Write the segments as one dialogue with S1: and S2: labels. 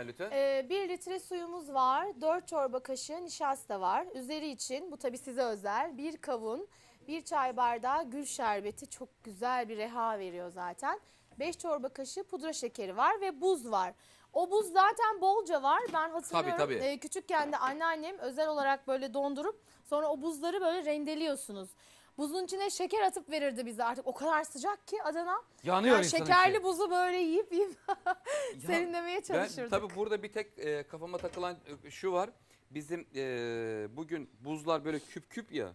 S1: lütfen.
S2: Ee, 1 litre suyumuz var. 4 çorba kaşığı nişasta var. Üzeri için bu tabi size özel. Bir kavun, bir çay bardağı gül şerbeti çok güzel bir reha veriyor zaten. 5 çorba kaşığı pudra şekeri var ve buz var. O buz zaten bolca var. Ben hatırlıyorum.
S1: tabii.
S2: e, küçükken de anneannem özel olarak böyle dondurup sonra o buzları böyle rendeliyorsunuz. Buzun içine şeker atıp verirdi bize artık. O kadar sıcak ki Adana.
S1: Yanıyor
S2: Yani
S1: insanın
S2: şekerli
S1: içi.
S2: buzu böyle yiyip yiyip serinlemeye
S1: Ben
S2: çalışırdık.
S1: tabii burada bir tek e, kafama takılan e, şu var. Bizim e, bugün buzlar böyle küp küp ya.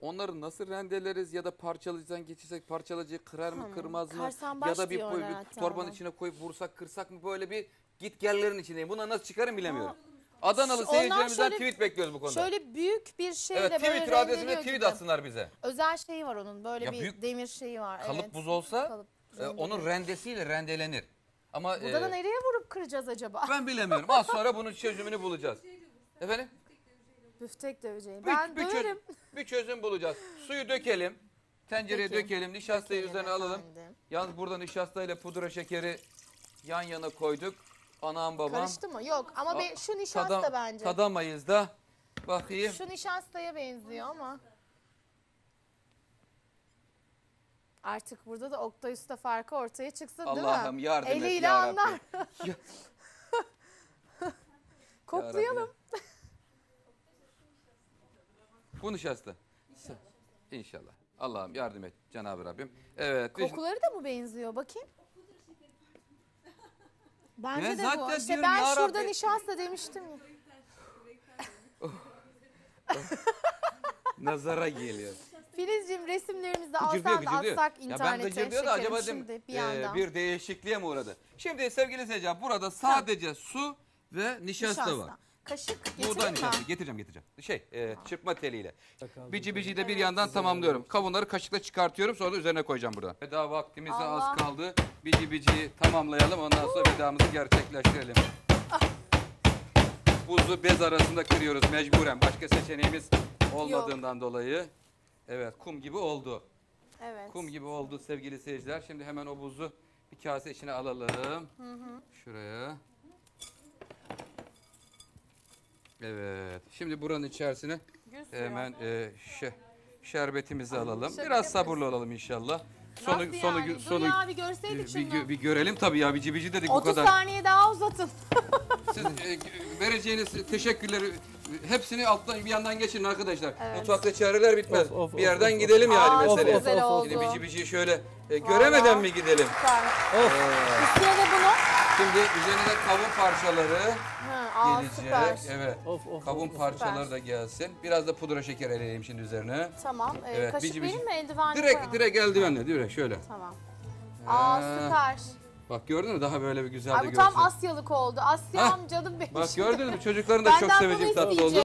S1: Onları nasıl rendeleriz ya da parçalayıcıdan geçirsek parçalayıcı kırar mı kırmaz mı? Ya da bir,
S2: diyorlar
S1: bir
S2: hatta
S1: torbanın
S2: ona.
S1: içine koyup vursak kırsak mı böyle bir git gellerin içindeyim. Buna nasıl çıkarım bilemiyorum. Adanalı
S2: Ondan
S1: seyircilerimizden
S2: şöyle-
S1: tweet bekliyoruz bu konuda.
S2: Şöyle büyük bir şeyle
S1: evet
S2: böyle
S1: Twitter adresine
S2: rendeliyor
S1: tweet
S2: gibi.
S1: atsınlar bize.
S2: Özel şeyi var onun böyle
S1: Ya
S2: bir
S1: büyük
S2: demir şeyi var.
S1: Kalıp
S2: evet.
S1: buz olsa
S2: Kalıp
S1: e, onun rendesiyle rendelenir. Ama
S2: Burada da
S1: e,
S2: nereye vurup kıracağız acaba?
S1: ben bilemiyorum. Az sonra bunun çözümünü bulacağız. Efendim?
S2: Büftek döveceğim.
S1: Bir-
S2: Ben
S1: bir, çöz-
S2: döverim.
S1: bir çözüm bulacağız. Suyu dökelim. Tencereye
S2: Peki.
S1: dökelim. Nişastayı
S2: Dökelim
S1: üzerine alalım.
S2: efendim.
S1: Yalnız burada nişasta ile pudra şekeri yan yana koyduk. Anam babam.
S2: Karıştı mı? Yok ama be, şu nişasta
S1: Tada-
S2: bence.
S1: Tadamayız da. Bakayım.
S2: Şu nişastaya benziyor ama. Artık burada da Oktay Usta farkı ortaya çıksın değil mi?
S1: Allah'ım yardım et
S2: Eliyle
S1: ya
S2: anlar.
S1: Rabbi. Ya-
S2: Koklayalım.
S1: Bu nişasta. İnşallah. Allah'ım yardım et Cenab-ı Rabbim. Evet.
S2: Kokuları da mı benziyor? Bakayım. Bence
S1: Ben
S2: de
S1: zaten
S2: bu. İşte
S1: diyorum
S2: ben
S1: ya
S2: şurada
S1: Rabbi.
S2: nişasta demiştim ya.
S1: Nazara geliyor.
S2: Filizciğim resimlerimizi alsan da
S1: gıcırdıyor.
S2: atsak
S1: Ya ben
S2: internete.
S1: gıcırdıyor da
S2: şekerim
S1: acaba dedim
S2: şimdi bir
S1: e,
S2: yandan.
S1: bir değişikliğe mi uğradı? Şimdi sevgili seyirciler burada sadece su ve nişasta, var.
S2: Kaşık
S1: Buğday
S2: getireyim mi?
S1: nişasta getireceğim getireceğim. Şey e, çırpma teliyle. Bici bici de bir yandan tamamlıyorum. Kavunları kaşıkla çıkartıyorum sonra da üzerine koyacağım burada. Veda vaktimiz de
S2: Allah.
S1: az kaldı. Bici biciyi tamamlayalım ondan sonra vedamızı gerçekleştirelim. Buzu bez arasında kırıyoruz mecburen. Başka seçeneğimiz olmadığından dolayı. Evet kum gibi oldu.
S2: Evet.
S1: Kum gibi oldu sevgili seyirciler. Şimdi hemen o buzu bir kase içine alalım. Şuraya. Evet. Şimdi buranın içerisine
S2: Gül suyu.
S1: hemen e, şe- şerbetimizi alalım.
S2: şaka
S1: Biraz sabırlı olalım inşallah. Sonu
S2: Nasıl
S1: sonu
S2: yani? Dur
S1: sonu
S2: ya bir görseydik
S1: bir,
S2: şunu.
S1: gö- bir görelim tabii ya bici bici dedik bu
S2: 30
S1: kadar.
S2: saniye daha uzatın.
S1: Siz e, vereceğiniz teşekkürleri e, hepsini alttan bir yandan geçirin arkadaşlar.
S2: Evet.
S1: Mutfakta çareler bitmez.
S3: Of, of,
S1: bir yerden
S3: of, of,
S1: gidelim yani
S2: Aa, çok
S1: meseleye.
S2: güzel oldu.
S1: Şimdi bici şöyle e, göremeden
S2: Vallahi.
S1: mi gidelim?
S2: Süper. Üstüne de bunu.
S1: Şimdi üzerine de kavun parçaları
S2: Hı, aa,
S1: gelecek.
S2: süper.
S1: Evet.
S3: Of of.
S1: Kavun
S3: of.
S1: parçaları da gelsin. Biraz da pudra şeker eleyeyim şimdi üzerine.
S2: Tamam. Ee,
S1: Evet,
S2: kaşık
S1: bici bici.
S2: vereyim mi eldiven?
S1: Direkt direkt eldivenle direkt şöyle.
S2: Tamam. Aa
S1: Ee,
S2: süper.
S1: Bak gördün mü daha böyle bir güzel
S2: Ay
S1: de
S2: bu
S1: görsün.
S2: tam Asyalık oldu. Asyam
S1: Hah.
S2: canım benim.
S1: Bak gördün mü çocukların da
S2: Benden
S1: çok
S2: bunu
S1: seveceğim tatlı oldu.
S2: isteyecek.